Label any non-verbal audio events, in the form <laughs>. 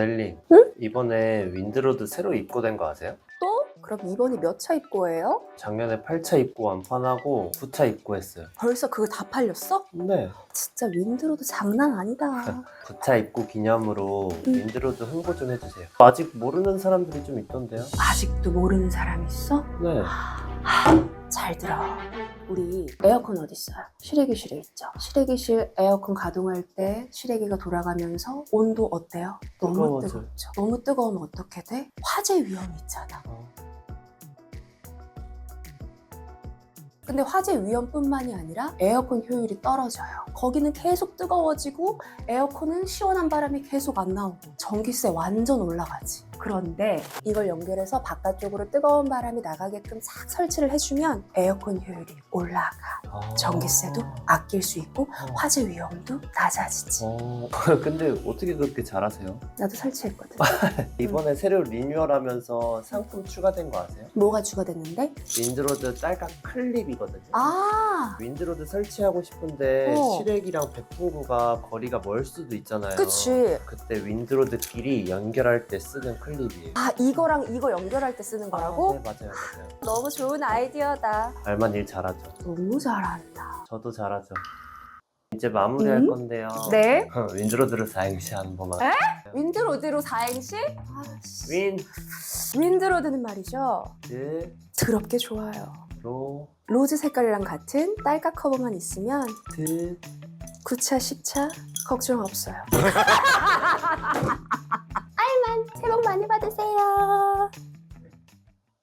모델님 응? 이번에 윈드로드 새로 입고된 거 아세요? 또? 그럼 이번이 몇 차 입고예요? 작년에 8차 입고 완판하고 9차 입고했어요 벌써 그거 다 팔렸어? 네 진짜 윈드로도 장난 아니다. <laughs> 9차 입고 기념으로 응. 윈드로드 홍보 좀 해주세요 아직 모르는 사람들이 좀 있던데요? 아직도 모르는 사람 있어? 네 잘 들어. 우리 에어컨 어디 있어요? 실외기실에 있죠. 실외기실 에어컨 가동할 때 실외기가 돌아가면서 온도 어때요? 너무 뜨거워져. 뜨겁죠. 너무 뜨거우면 어떻게 돼? 화재 위험이 있잖아. 어. 근데 화재 위험뿐만이 아니라 에어컨 효율이 떨어져요. 거기는 계속 뜨거워지고 에어컨은 시원한 바람이 계속 안 나오고 전기세 완전 올라가지. 그런데 이걸 연결해서 바깥쪽으로 뜨거운 바람이 나가게끔 싹 설치를 해주면 에어컨 효율이 올라가. 아. 전기세도 아낄 수 있고 어. 화재 위험도 낮아지지. 어, <laughs> 근데 어떻게 그렇게 잘하세요? 나도 설치했거든. <laughs> 이번에 새로 리뉴얼하면서 상품 추가된 거 아세요? 뭐가 추가됐는데? 윈드로드 딸깍 클립이거든요. 아, 윈드로드 설치하고 싶은데 어. 실외기랑 배풍구가 거리가 멀 수도 있잖아요. 그치. 그때 윈드로드 길이 연결할 때 쓰는 클립이에요. 아 이거랑 이거 연결할 때 쓰는 거라고? 아, 네 맞아요 맞아요. 너무 좋은 아이디어다. 알만 일 잘하죠. 너무 잘한다. 저도 잘하죠. 이제 마무리할 음? 건데요. 네. <laughs> 윈드로드를 사행시 한 번만. 에? 윈드로드로 사행시? 아씨. 윈드 윈드로드는 말이죠. 더럽게 좋아요. 로 로즈 색깔이랑 같은 딸깍 커버만 있으면 드 9차, 10차 걱정 없어요. <laughs> 알만 복 많이 받으세요.